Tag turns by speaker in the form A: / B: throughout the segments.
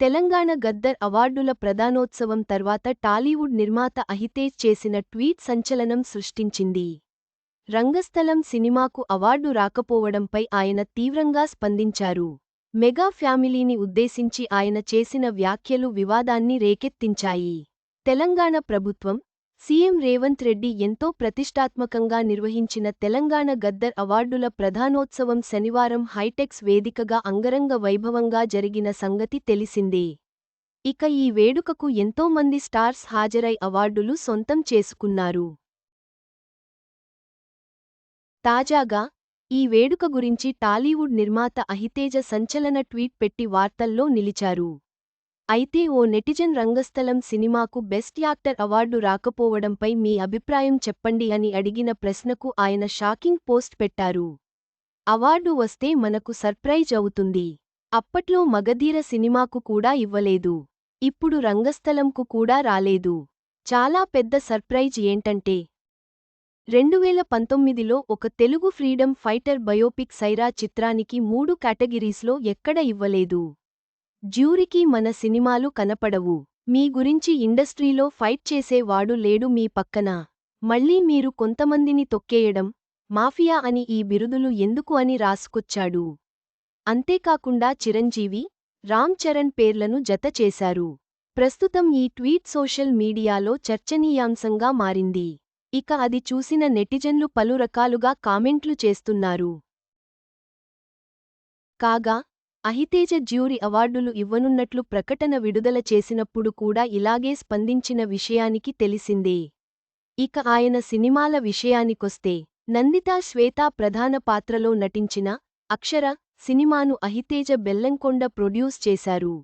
A: తెలంగాణ గద్దర్ అవార్డుల ప్రదానోత్సవం తర్వాత టాలీవుడ్ నిర్మాత అహితేజ్ చేసిన ట్వీట్ సంచలనం సృష్టించింది. రంగస్థలం సినిమాకు అవార్డు రాకపోవడంపై ఆయన తీవ్రంగా స్పందించారు. మెగా ఫ్యామిలీని ఉద్దేశించి ఆయన చేసిన వ్యాఖ్యలు వివాదాన్ని రేకెత్తించాయి. తెలంగాణ ప్రభుత్వం సీఎం రేవంత్ రెడ్డి ఎంతో ప్రతిష్టాత్మకంగా నిర్వహించిన తెలంగాణ గద్దర్ అవార్డుల ప్రధానోత్సవం శనివారం హైటెక్స్ వేదికగా అంగరంగ వైభవంగా జరిగిన సంగతి తెలిసిందే. ఇక ఈ వేడుకకు ఎంతోమంది స్టార్స్ హాజరై అవార్డులు సొంతం చేసుకున్నారు. తాజాగా ఈ వేడుక గురించి టాలీవుడ్ నిర్మాత అహితేజ సంచలన ట్వీట్ పెట్టి వార్తల్లో నిలిచారు. అయితే ఓ నెటిజన్ రంగస్థలం సినిమాకు బెస్ట్ యాక్టర్ అవార్డు రాకపోవడంపై మీ అభిప్రాయం చెప్పండి అని అడిగిన ప్రశ్నకు ఆయన షాకింగ్ పోస్ట్ పెట్టారు. అవార్డు వస్తే మనకు సర్ప్రైజ్ అవుతుంది. అప్పట్లో మగధీర సినిమాకు కూడా ఇవ్వలేదు. ఇప్పుడు రంగస్థలంకు కూడా రాలేదు. చాలా పెద్ద సర్ప్రైజ్ ఏంటంటే రెండువేల పంతొమ్మిదిలో ఒక Telugu freedom fighter biopic Sye Raa చిత్రానికి మూడు కేటగిరీస్లో ఎక్కడ ఇవ్వలేదు. జ్యూరికి మన సినిమాలు కనపడవు. మీ గురించి ఇండస్ట్రీలో ఫైట్ చేసేవాడు లేడు మీ పక్కన. మళ్ళీ మీరు కొంతమందిని తొక్కేయడం మాఫియా అని ఈ బిరుదులు ఎందుకు అని రాసుకొచ్చాడు. అంతేకాకుండా చిరంజీవి రామ్ చరణ్ పేర్లను జత చేశారు. ప్రస్తుతం ఈ ట్వీట్ సోషల్ మీడియాలో చర్చనీయాంశంగా మారింది. ఇక అది చూసిన నెటిజన్లు పలు రకాలుగా కామెంట్లు చేస్తున్నారు. కాగా అహితేజ జ్యూరీ అవార్డులు ఇవ్వనున్నట్లు ప్రకటన విడుదల చేసినప్పుడు కూడా ఇలాగే స్పందించిన విషయానికి తెలిసిందే. ఇక ఆయన సినిమాల విషయానికొస్తే నందితా శ్వేతా ప్రధాన పాత్రలో నటించిన అక్షర సినిమాను అహితేజ బెల్లంకొండ ప్రొడ్యూస్ చేశారు.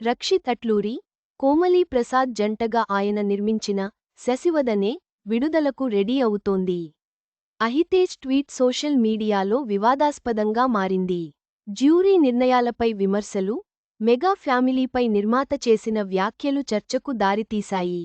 A: రక్షిత్ అట్లూరి కోమలీ ప్రసాద్ జంటగా ఆయన నిర్మించిన శశివదనే విడుదలకు రెడీ అవుతోంది. అహితేజ్ ట్వీట్ సోషల్ మీడియాలో వివాదాస్పదంగా మారింది. జ్యూరీ నిర్ణయాలపై విమర్శలు మెగా ఫ్యామిలీపై నిర్మాత చేసిన వ్యాఖ్యలు చర్చకు దారితీశాయి.